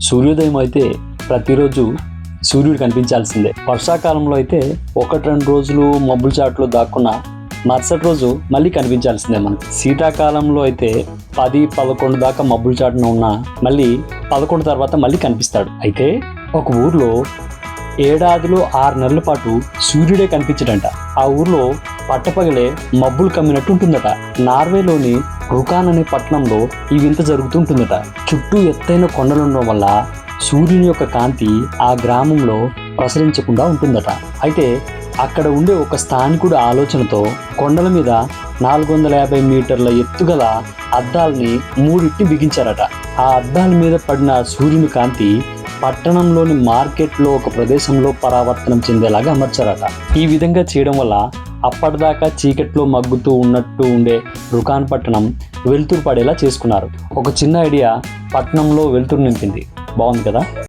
సూర్యోదయం అయితే ప్రతిరోజు సూర్యుడు కనిపించాల్సిందే. వర్షాకాలంలో అయితే ఒకటి రెండు రోజులు మబ్బుల చాట్లో దాక్కున్న మరుసటి రోజు మళ్ళీ కనిపించాల్సిందే మనకి. శీతాకాలంలో అయితే పది పదకొండు దాకా మబ్బుల చాటున ఉన్న మళ్ళీ పదకొండు తర్వాత మళ్ళీ కనిపిస్తాడు. అయితే ఒక ఊర్లో ఏడాదిలో ఆరు నెలల పాటు సూర్యుడే కనిపించడంట. ఆ ఊర్లో పట్టపగలే మబ్బులు కమ్మినట్టు ఉంటుందట నార్వేలోని రుకాన్ అనే పట్టణంలో ఈ వింత జరుగుతుంటుందట. చుట్టూ ఎత్తైన కొండలు ఉండడం వల్ల సూర్యుని యొక్క కాంతి ఆ గ్రామంలో ప్రసరించకుండా ఉంటుందట. అయితే అక్కడ ఉండే ఒక స్థానికుడు ఆలోచనతో కొండల మీద నాలుగు వందల యాభై మీటర్ల ఎత్తుగల అద్దాలని మూడింటిని బిగించారట. ఆ అద్దాల మీద పడిన సూర్యుని కాంతి పట్టణంలోని మార్కెట్లో ఒక ప్రదేశంలో పరావర్తనం చెందేలాగా అమర్చారట. ఈ విధంగా చేయడం వల్ల అప్పటిదాకా చీకట్లో మగ్గుతూ ఉన్నట్టు ఉండే రుకాన్ పట్టణం వెలుతురు పడేలా చేసుకున్నారు. ఒక చిన్న ఐడియా పట్టణంలో వెలుతురు నింపింది. బాగుంది కదా?